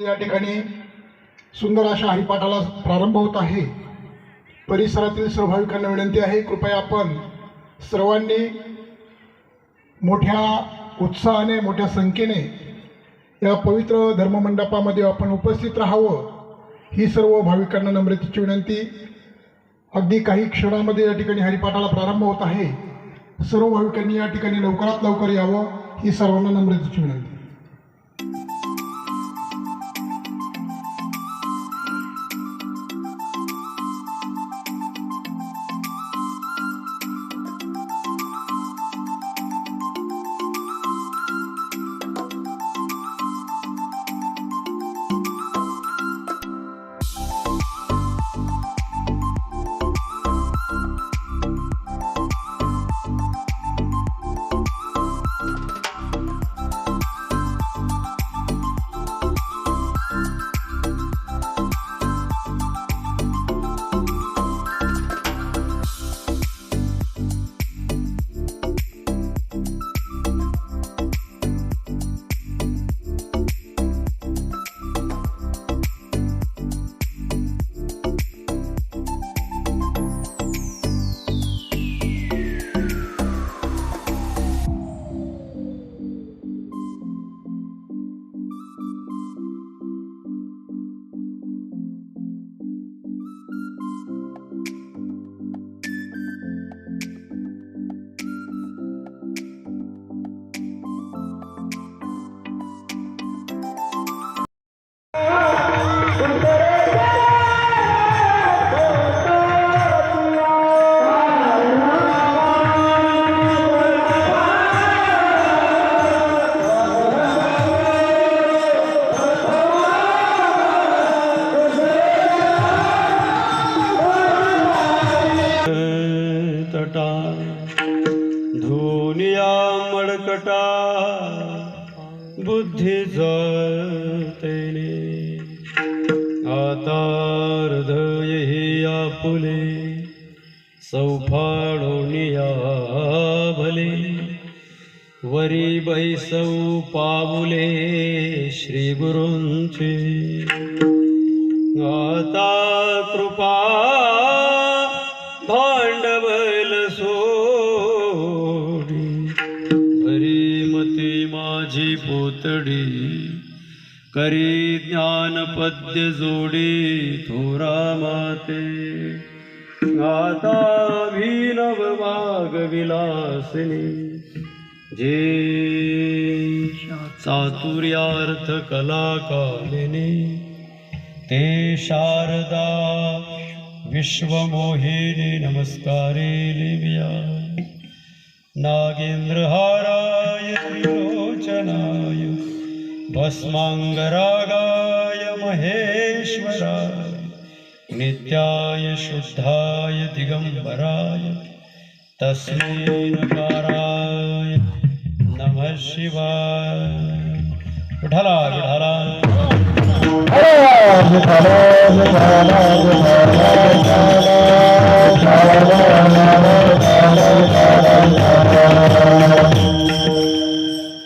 या ठिकाणी सुंदर अशा हरिपाठाला प्रारंभ होत आहे. परिसरातील सर्व भाविकांना विनंती आहे कृपया आपण सर्वांनी मोठ्या उत्साहाने मोठ्या संख्येने या पवित्र धर्ममंडपामध्ये आपण उपस्थित राहावं ही सर्व भाविकांना नम्रतेची विनंती. अगदी काही क्षणामध्ये या ठिकाणी हरिपाठाला प्रारंभ होत आहे. सर्व भाविकांनी या ठिकाणी लवकरात लवकर यावं ही सर्वांना नम्रतेची विनंती. वरी बैसौ पाऊले श्री गुरुंचे आता कृपा भांडवल सोडी. भरी मती माझी पोतडी करी ज्ञानपद्य जोडी थोरा माते. आता भीनव वाग विलासिनी. जे चातुर्यार्थ कला ते शारदा विश्वमोहिनी नमस्कारे लिव्या। नागेन्द्रहाराय त्रिलोचनाय भस्माङ्गरागाय महेश्वराय नित्याय शुद्धाय दिगम्बराय तस्मै नकाराय शिवाय.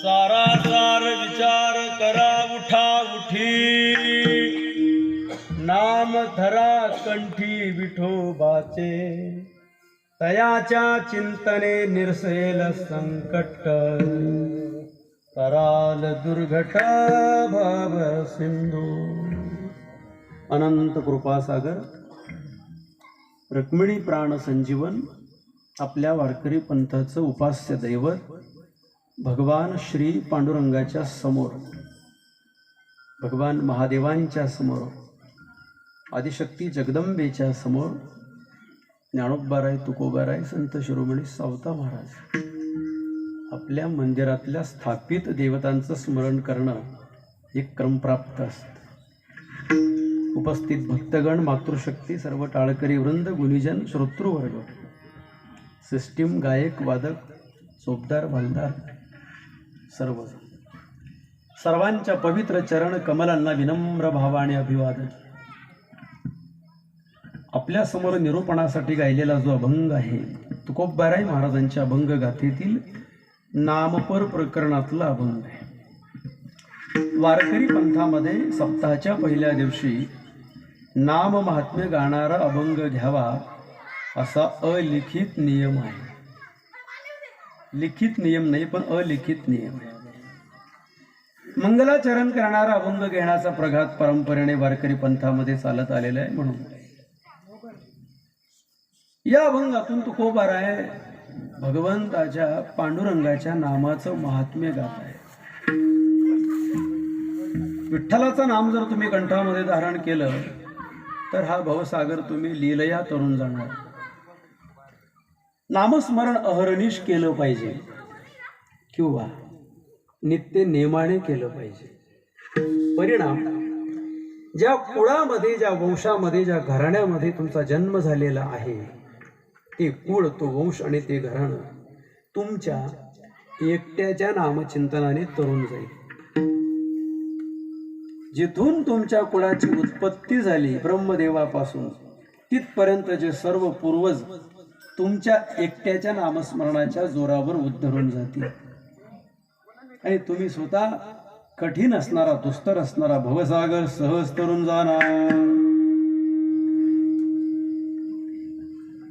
सारा सार विचार करा उठा उठी. नाम धरा कंठी विठोबाचे तयाच्या चिंतने निरसेल संकट. कराल दुर्घट भाव सिंधू। अनंत कृपासागर रुक्मिणी प्राण संजीवन आपल्या वारकरी पंथाचं उपास्य दैवत भगवान श्री पांडुरंगाच्या समोर भगवान महादेवांच्या समोर आदिशक्ती जगदंबेच्या समोर ज्ञानोबाराय तुकोबाराय संत शिरोमणी सावता महाराज। आपल्या मंदिरातल्या स्थापित देवतांचं स्मरण करणं हे क्रमप्राप्त असतं. उपस्थित भक्तगण मातृशक्ती सर्व टाळकरी वृंद गुणीजन श्रोतृवर्ग सिस्टीम गायक वादक चोपदार भालदार सर्व सर्वांच्या पवित्र चरण कमलांना विनम्र भावाने अभिवादन. आपल्यासमोर निरूपणासाठी गायलेला जो अभंग आहे तुकोबाराय महाराजांच्या अभंग गाथेतील नामपर प्रकरणातला अभंग आहे. वारकरी पंथामध्ये सप्ताहाच्या पहिल्या दिवशी नाम महात्म्य गाणारा अभंग घ्यावा असा अलिखित नियम आहे. लिखित नियम नाही पण अलिखित नियम आहे. मंगलाचरण करणारा अभंग घेण्याचा प्रघात परंपरेने वारकरी पंथामध्ये चालत आलेला आहे म्हणून. या अभंगातून तुकोबार आहे. भगवंताच्या पांडुरंगाच्या नामाचं महात्म्य गात आहे. विठ्ठलाचं नाम जर तुम्ही कंठामध्ये धारण केलं तर हा भवसागर तुम्ही लीलया तरुण जाणार. नामस्मरण अहरनिश केलं पाहिजे. किंवा नित्य नेमाने केलं पाहिजे. परिणाम ज्या कुळामध्ये ज्या वंशामध्ये ज्या घराण्यामध्ये तुमचा जन्म झालेला आहे ते कुळ तो वंश आणि ते घराणं. तुमच्या एकट्याच्या नामचिंतनाने तरुण जाईल जिथून तुमच्या कुळाची उत्पत्ती झाली ब्रह्मदेवापासून तिथपर्यंतचे सर्व पूर्वज तुमच्या एकट्याच्या नामस्मरणाच्या जोरावर उद्धरून जातील आणि तुम्ही स्वतः कठीण असणारा दुस्तर असणारा भवसागर सहज तरुण जाणार.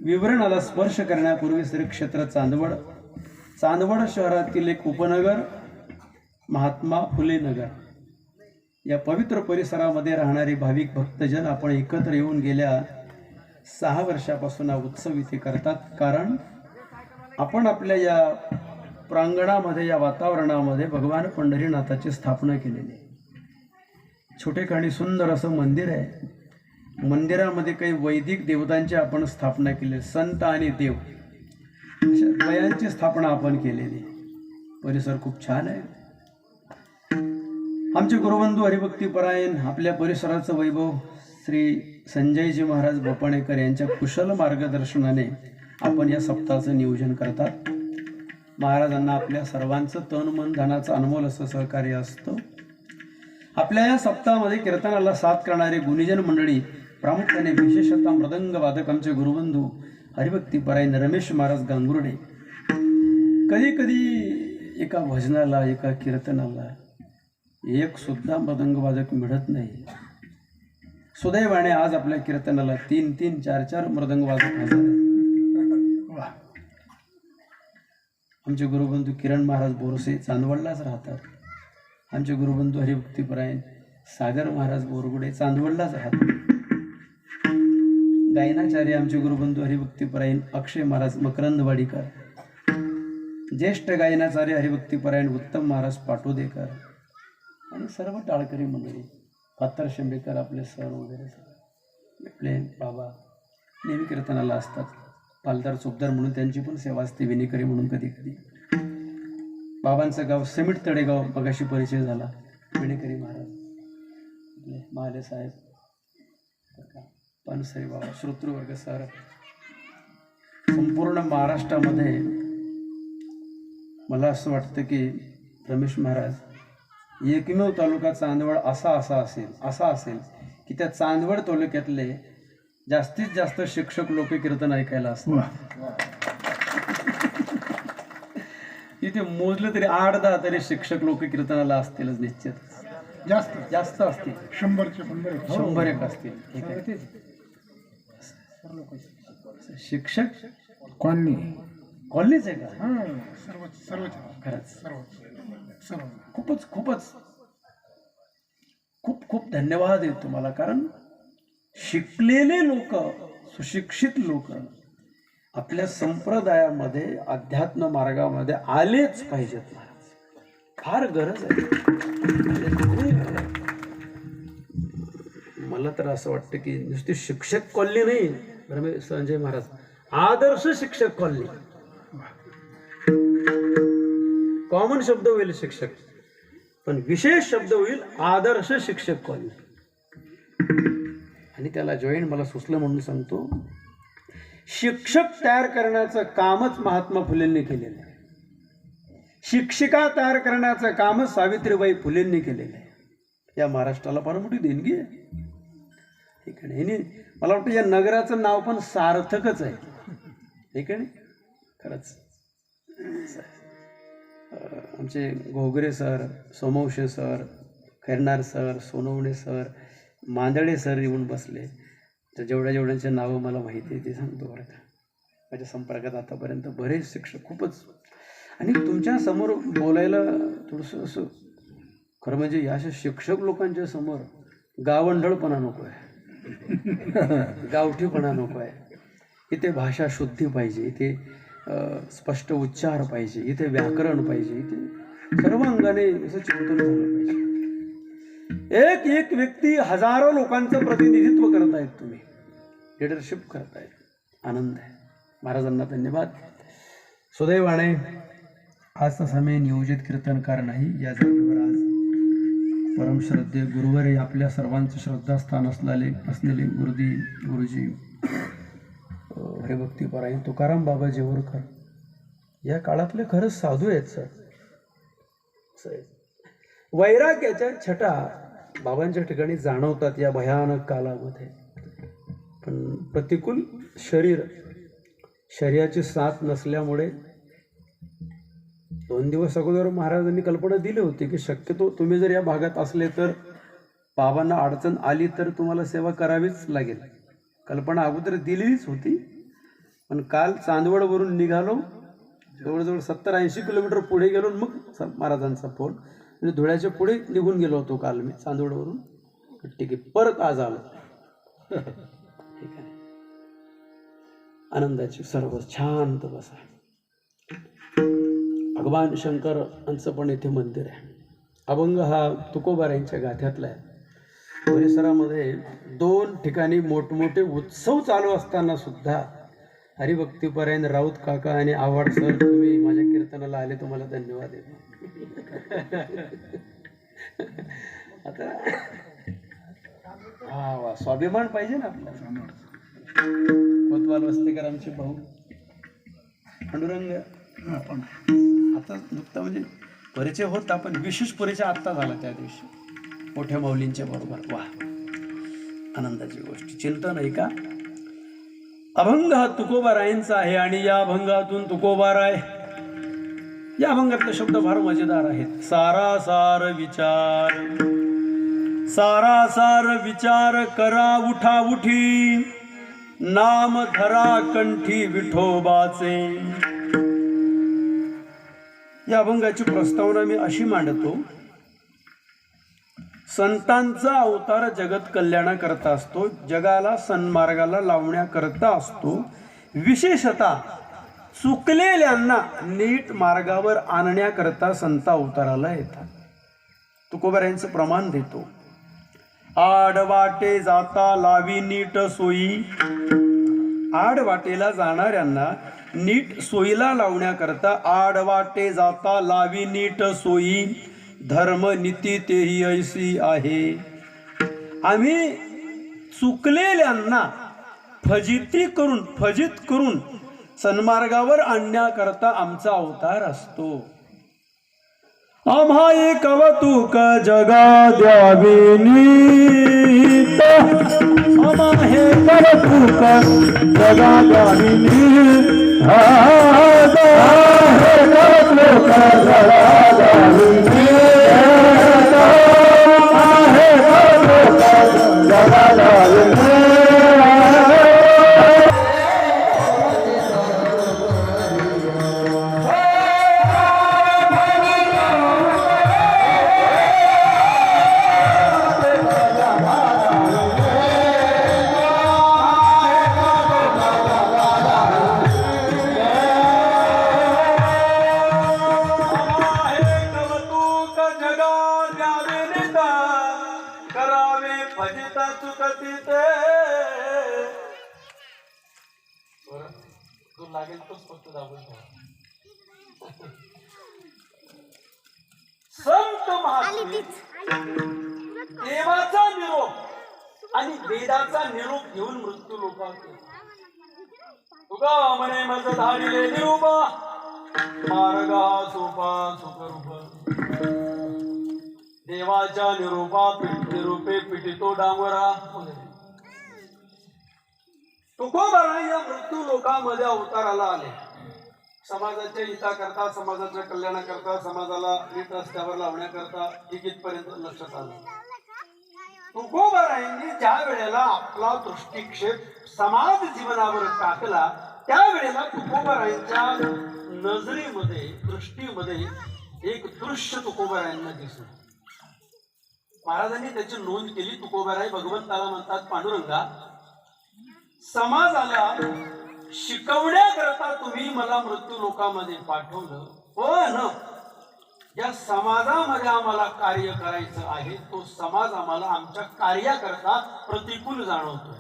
विवरणाला स्पर्श करण्यापूर्वी श्री क्षेत्र चांदवड चांदवड शहरातील एक उपनगर महात्मा फुले नगर. या पवित्र परिसरामध्ये राहणारे भाविक भक्तजन आपण एकत्र येऊन गेल्या सहा वर्षापासून हा उत्सव इथे करतात. कारण आपण आपल्या या प्रांगणामध्ये या वातावरणामध्ये भगवान पंढरीनाथाची स्थापना केलेली आहे. छोटेखानी सुंदर असं मंदिर आहे. मंदिरामध्ये काही वैदिक देवतांची आपण स्थापना केली संत आणि देव. अशा स्थापना आपण केलेली. परिसर खूप छान आहे. आमचे गुरुबंधू हरिभक्तीपरायण आपल्या परिसराचं वैभव श्री संजयजी महाराज बोपाणेकर यांच्या कुशल मार्गदर्शनाने आपण या सप्ताहाचं नियोजन करतात. महाराजांना आपल्या सर्वांचं तन मन धनाचं अनमोल असं सहकार्य असतं. आपल्या या सप्ताहामध्ये कीर्तनाला साथ करणारे गुणीजन मंडळी प्रामुख्याने विशेषतः मृदंग वादक आमचे गुरुबंधू हरिभक्तीपरायण रमेश महाराज गांगुर्डे कधी कधी एका भजनाला एका कीर्तनाला एक सुद्धा मृदंग वादक मिळत नाही सुदैवाने आज आपल्या कीर्तनाला तीन तीन चार चार मृदंग वादक हजर आमचे गुरुबंधू किरण महाराज बोरसे चांदवडलाच राहतात आमचे गुरुबंधू हरिभक्तीपरायण सागर महाराज बोरगुडे चांदवडलाच राहतात गायनाचार्य आमचे गुरुबंधू हरिभक्तीपरायण अक्षय महाराज मकरंदवाडीकर. ज्येष्ठ गायनाचार्य हरिभक्तीपरायण उत्तम महाराज पाटोदेकर. आणि सर्व टाळकरी मंडळी पात्र शेंबेकर आपले सर वगैरे आपले बाबा नेहमी कीर्तनाला असतात. पालदार चोपदार म्हणून त्यांची पण सेवा असते विनेकरी म्हणून कधी कधी बाबांचं गाव समिट तडेगाव मगाशी परिचय झाला. विनेकरी महाराज. आपले महाले साहेब. पानसरे बाबा श्रोतृवर्ग सर संपूर्ण महाराष्ट्रामध्ये मला असं वाटतं की रमेश महाराज एकमेव तालुका चांदवड असा असा असेल असा असेल की त्या चांदवड तालुक्यातले जास्तीत जास्त शिक्षक लोक कीर्तन ऐकायला असतात. इथे मोजलं तरी आठ दहा तरी शिक्षक लोक कीर्तनाला असतीलच निश्चित जास्त. जास्त असतील. शंभरचे. शंभर एक. असतील. शिक्षक कॉलनी कॉलनीच आहे का? हां सर्व सर्वच खरंच. सर्व सर्व खूपच खूपच. खूप खूप धन्यवाद आहे तुम्हाला कारण शिकलेले लोक सुशिक्षित लोक आपल्या संप्रदायामध्ये अध्यात्म मार्गामध्ये आलेच पाहिजेत महाराज. फार गरज आहे. लई गरज आहे. मला तर असं वाटतं की नुसती शिक्षक कॉलनी नाही. रमेश संजय महाराज. आदर्श शिक्षक कॉलनी. कॉमन शब्द होईल शिक्षक पण विशेष शब्द होईल आदर्श शिक्षक कॉलनी. आणि त्याला जॉईन मला सुचलं म्हणून सांगतो. शिक्षक तयार करण्याचं कामच महात्मा फुलेंनी केलेलं आहे. शिक्षिका तयार करण्याचं कामच सावित्रीबाई फुलेंनी केलेलं आहे. या महाराष्ट्राला फार मोठी देणगी आहे. ठीक आहे ह्यानी मला वाटतं या नगराचं नाव पण सार्थकच आहे. ठीक आहे खरंच. आमचे Ghogare sir Somvashe sir Khairnar sir Sonawane sir Mandale sir येऊन बसले. तर जेवढ्या जेवढ्यांचे नावं मला माहिती आहे ते सांगतो बरं का. माझ्या संपर्कात आतापर्यंत बरेच शिक्षक खूपच. आणि तुमच्यासमोर बोलायला थोडंसं असं खरं म्हणजे या अशा शिक्षक लोकांच्या समोर गावंढळपणा नको आहे. गावठीपणा नको आहे. इथे भाषा शुद्धी पाहिजे इथे स्पष्ट उच्चार पाहिजे इथे व्याकरण पाहिजे इथे सर्व अंगाने असं चिंतन झालं पाहिजे. एक एक व्यक्ती हजारो लोकांचं प्रतिनिधित्व करतायत तुम्ही. लिडरशिप करतायत. आनंद आहे. महाराजांना धन्यवाद. सुदैवाने आज तसा मी नियोजित कीर्तनकार नाही या जागेवर परमश्रद्धे गुरुवरे आपल्या सर्वांचं श्रद्धास्थान असलेले असलेले गुरुदी गुरुजी. हे हरिभक्तीपरायण तुकाराम बाबा जेवरकर. या काळातले खरंच साधू आहेत सर. वैराग्याच्या छटा बाबांच्या ठिकाणी जाणवतात या भयानक कालामध्ये. पण प्रतिकूल शरीर शरीराची साथ नसल्यामुळे दोन दिवस अगोदर महाराजांनी कल्पना दिली होती की शक्यतो तुम्ही जर या भागात असले तर बाबांना अडचण आली तर तुम्हाला सेवा करावीच लागेल. कल्पना अगोदर दिलेलीच होती. पण काल चांदवडवरून निघालो. जवळजवळ सत्तर ऐंशी किलोमीटर पुढे गेलो मग महाराजांचा फोन. म्हणजे धुळ्याच्या पुढे निघून गेलो होतो काल मी चांदवडवरून. ठीक आहे परत आज आलो. ठीक आहे. आनंदाची सर्व शांत बसा. भगवान शंकर यांचं पण इथे मंदिर आहे. अभंग हा तुकोबार यांच्या गाथ्यातला आहे. परिसरामध्ये दोन ठिकाणी मोठमोठे उत्सव चालू असताना सुद्धा हरिभक्तीपरायण राऊत काका आणि आव्हाड सर तुम्ही माझ्या कीर्तनाला आले तुम्हाला धन्यवाद देतो आता हा वा स्वाभिमान पाहिजे ना आपल्याला. कोतवाल वस्तीकर आमचे भाऊ. पांडुरंग आपण. आता नुकता म्हणजे परिचय होता पण विशेष परिचय आत्ता झाला त्या दिवशी. मोठ्या माऊलींच्या बरोबर. वा. आनंदाची गोष्ट. चिंतन आहे का? अभंग हा तुकोबारायांचा आहे आणि या अभंगातून तुकोबाराय या अभंगातले शब्द फार मजेदार आहेत. सारा सार विचार. सारा सार विचार करा उठा उठी. नाम धरा कंठी विठोबाचे. या अभंगाची प्रस्तावना मी अशी मांडतो. संतांचा अवतार जगत कल्याणाकरता असतो जगाला सन्मार्गाला लावण्याकरता असतो. विशेषतः चुकलेल्यांना नीट मार्गावर आणण्याकरता संत अवताराला येतात. तुकोबर यांचं प्रमाण देतो. आडवाटे जाता लावी नीट सोयी. आडवाटेला जाणाऱ्यांना नीट सोयीला लावण्याकरता आडवाटे जाता लावी नीट सोयी. धर्म नीती तेही ऐसी आहे. आम्ही चुकलेल्यांना फजिती करून फजित करून सन्मार्गावर आणण्याकरता आमचा अवतार असतो. आम्हा कवतुक जगा द्यावी नीत आम्हा हे कवतुक जगा द्यावी नीत हा, हा, हे कवतुक जगा द्यावी महात्मे देवाचा निरोप. आणि वेदाचा निरोप घेऊन मृत्यू लोकांचे. तुका म्हणे मज धाडिले निरूपा. मार्गा सोपा सुखरूप. देवाच्या निरूपा निरूपे पिटितो डांगरा तुकोबारा या मृत्यू लोकांमध्ये अवताराला आले. समाजाच्या हिताकरता समाजाच्या कल्याणाकरता समाजाला नीट रस्त्यावर लावण्याकरता हे कितपर्यंत लक्षात आलं तुकोबारायांनी ज्या वेळेला आपला दृष्टिक्षेप समाज जीवनावर टाकला त्यावेळेला तुकोबारायांच्या नजरेमध्ये दृष्टीमध्ये एक दृश्य तुकोबारायांना दिसलं महाराजांनी त्याची नोंद केली तुकोबाराय भगवंताला म्हणतात पांडुरंगा समाजाला शिकवण्याकरता तुम्ही मला मृत्यू लोकामध्ये पाठवलं. हो पण या समाजामध्ये आम्हाला कार्य करायचं आहे तो समाज आम्हाला आमच्या कार्याकरता प्रतिकूल जाणवतोय.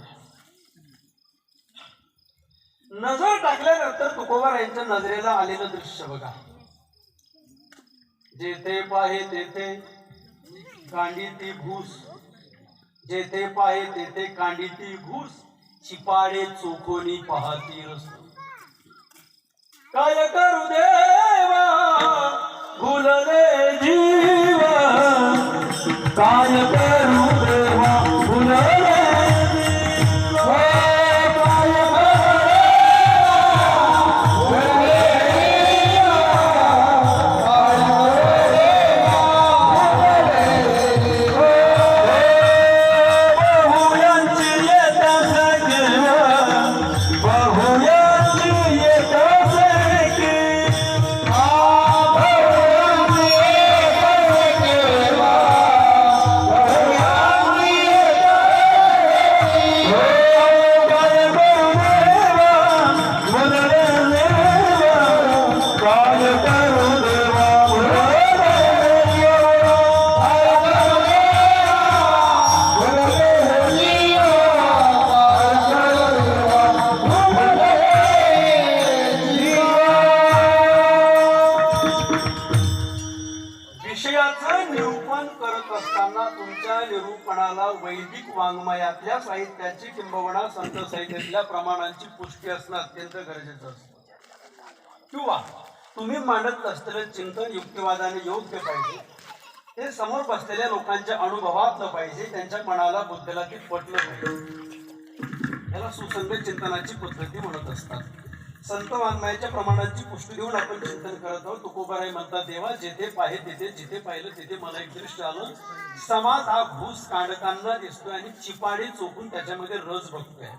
नजर टाकल्यानंतर तुकोबार यांच्या नजरेला आलेलं दृश्य बघा. जेथे पाहे तेथे कांडीती भूस जेथे पाहे तेथे कांडीती घूस. चिपाडे चोखोनी पाहती असतो काय करू देवा? भुलले जीवा काय करू प्रमाणाला वैदिक वाङ्मयातल्या साहित्याची किंबहुना संत साहित्यातल्या प्रमाणांची पुष्टी असणं अत्यंत गरजेचं असतं. किंवा तुम्ही मांडत असलेलं चिंतन युक्तिवादाने योग्य पाहिजे. ते समोर बसलेल्या लोकांच्या अनुभवातलं पाहिजे त्यांच्या मनाला बुद्धला ते पटलं पाहिजे. याला सुसंगत चिंतनाची पद्धती म्हणत असतात. संत वाङ्मयाच्या प्रमाणाची पुष्टी घेऊन आपण चिंतन करत आहोत. तुकोबाराय म्हणतात देवा जेथे पाहे तेथे जिथे पाहिलं तिथे मला एक दृष्ट आलं. समाज हा घूस कांडकांना दिसतोय आणि चिपाडी चोखून त्याच्यामध्ये रस बघतोय.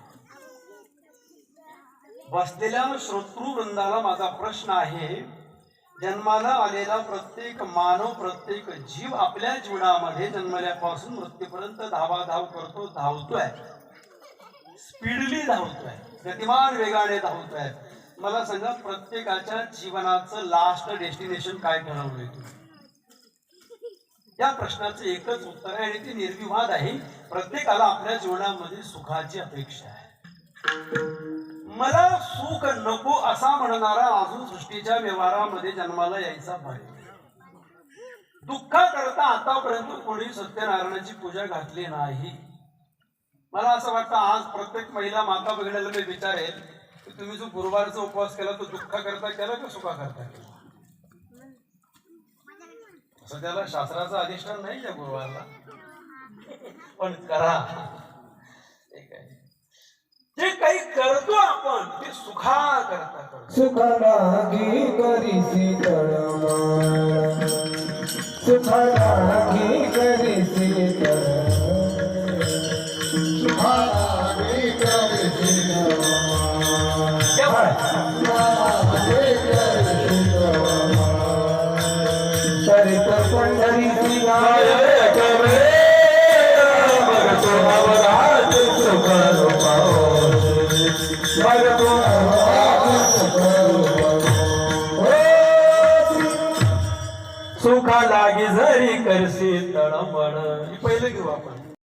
बसलेल्या श्रोतृ वृंदाला माझा प्रश्न आहे जन्माला आलेला प्रत्येक मानव प्रत्येक जीव आपल्या जीवनामध्ये जन्मल्यापासून मृत्यूपर्यंत धावाधाव करतो धावतोय. स्पीडली धावतोय. गतिमान वेगाने धावतोय. मला सांगा प्रत्येकाच्या जीवनाचं लास्ट डेस्टिनेशन काय ठरवलंय तुम्ही? या प्रश्नाचं एकच उत्तर आहे आणि ते निर्विवाद आहे. प्रत्येकाला आपल्या जीवनामध्ये सुखाची अपेक्षा आहे. मला सुख नको असा म्हणणारा अजून सृष्टीच्या व्यवहारामध्ये जन्माला यायचा पाहिजे दुःखाकरता आतापर्यंत कोणी सत्यनारायणाची पूजा घातली नाही. मला असं वाटतं आज प्रत्येक महिला माता बघण्याला मी विचारेल तुम्ही जो गुरुवारचा उपवास केला तो दुःख करता केला का सुखा करता केला असं त्याला शास्त्राचं अधिष्ठान नाही या गुरुवारला? पण करा. जे काही करतो आपण ते सुखा करता करतो. सुखलागी करीसी तळमाळ सुखलागी सुखा